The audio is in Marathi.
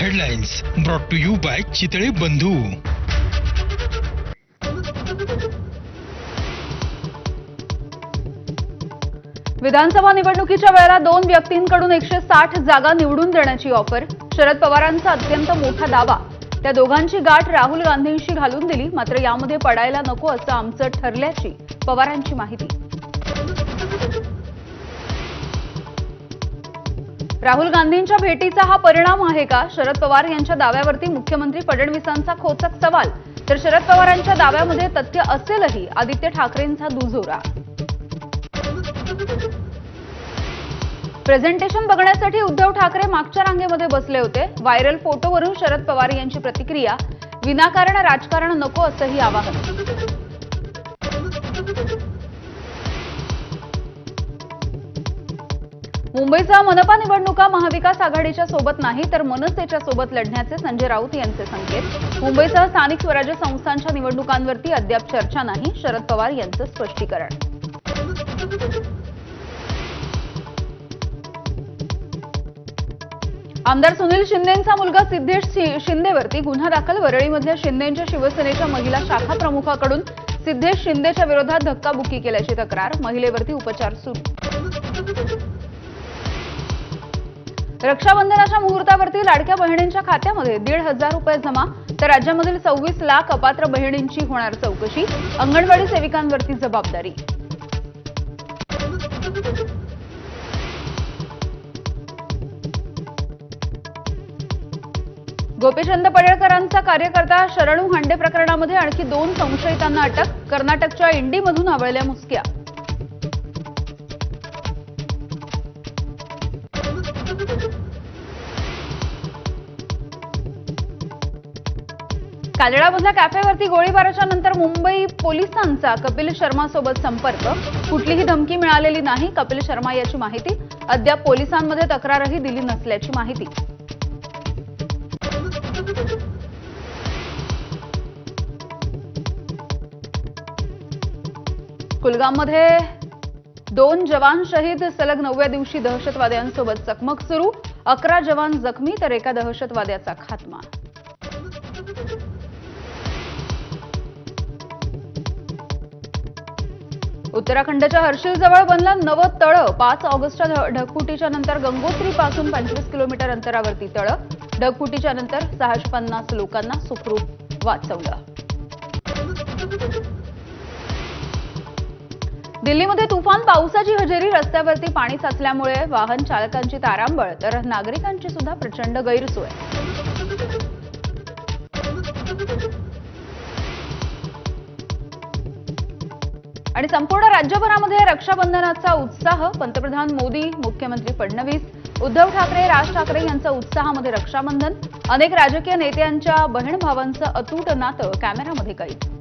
Headlines brought to you by Chitale Bandhu विधानसभा निवडणुकीच्या वेळेला दोन व्यक्तींकडून एकशे साठ जागा निवडून देण्याची ऑफर शरद पवारांचा अत्यंत मोठा दावा. त्या दोघांची गाठ राहुल गांधींशी घालून दिली मात्र यामध्ये पडायला नको असं आमचं ठरल्याची पवारांची माहिती. राहुल गांधींच्या भेटीचा हा परिणाम आहे का? शरद पवार यांच्या दाव्यावरती मुख्यमंत्री फडणवीसांचा खोचक सवाल. तर शरद पवारांच्या दाव्यामध्ये तथ्य असेलही आदित्य ठाकरेंचा दुजोरा. प्रेझेंटेशन बघण्यासाठी उद्धव ठाकरे मागच्या रांगेमध्ये बसले होते. व्हायरल फोटोवरून शरद पवार यांची प्रतिक्रिया विनाकारण राजकारण नको असंही आवाहन. मुंबईचा मनपा निवडणुका महाविकास आघाडीच्या सोबत नाही तर मनसेच्या सोबत लढण्याचे संजय राऊत यांचे संकेत. मुंबईसह स्थानिक स्वराज्य संस्थांच्या निवडणुकांवरती अद्याप चर्चा नाही शरद पवार यांचं स्पष्टीकरण. आमदार सुनील शिंदेचा मुलगा सिद्धेश शिंदेवरती गुन्हा दाखल. वरळीमधल्या शिंदेच्या शिवसेनेच्या महिला शाखा प्रमुखाकडून सिद्धेश शिंदेच्या विरोधात धक्काबुक्की केल्याची तक्रार. महिलेवरती उपचार सुरू. रक्षाबंधनाच्या मुहूर्तावरती लाडक्या बहिणींच्या खात्यामध्ये दीड हजार रुपये जमा तर राज्यामधील सव्वीस लाख अपात्र बहिणींची होणार चौकशी अंगणवाडी सेविकांवरती जबाबदारी. गोपीचंद पडळकरांचा कार्यकर्ता शरणू हांडे प्रकरणामध्ये आणखी दोन संशयितांना अटक कर्नाटकच्या इंडीमधून आवळल्या मुसक्या. काजळामधल्या कॅफेवरती गोळीबाराच्या नंतर मुंबई पोलिसांचा कपिल शर्मा सोबत संपर्क. कुठलीही धमकी मिळालेली नाही कपिल शर्मा याची माहिती. अद्याप पोलिसांमध्ये तक्रारही दिली नसल्याची माहिती. कुलगाममध्ये दोन जवान शहीद सलग नवव्या दिवशी दहशतवाद्यांसोबत चकमक सुरू. अकरा जवान जखमी तर एका दहशतवाद्याचा खात्मा. उत्तराखंडच्या हर्षिल जवळ बनलं नवं तळं. पाच ऑगस्टच्या ढ- ढगफुटीच्या नंतर गंगोत्रीपासून पंचवीस किलोमीटर अंतरावरती तळं. ढगफुटीच्या नंतर सहाशे पन्नास लोकांना सुखरूप वाचवलं. दिल्लीमध्ये तुफान पावसाची हजेरी रस्त्यावरती पाणी साचल्यामुळे वाहन चालकांची तारांबळ तर नागरिकांची सुद्धा प्रचंड गैरसोय. आणि संपूर्ण राज्यभरामध्ये रक्षाबंधनाचा उत्साह. पंतप्रधान मोदी मुख्यमंत्री फडणवीस उद्धव ठाकरे राज ठाकरे यांचा उत्साहामध्ये रक्षाबंधन. अनेक राजकीय नेत्यांच्या बहीण भावांचं अतूट नातं कॅमेरामध्ये कैद.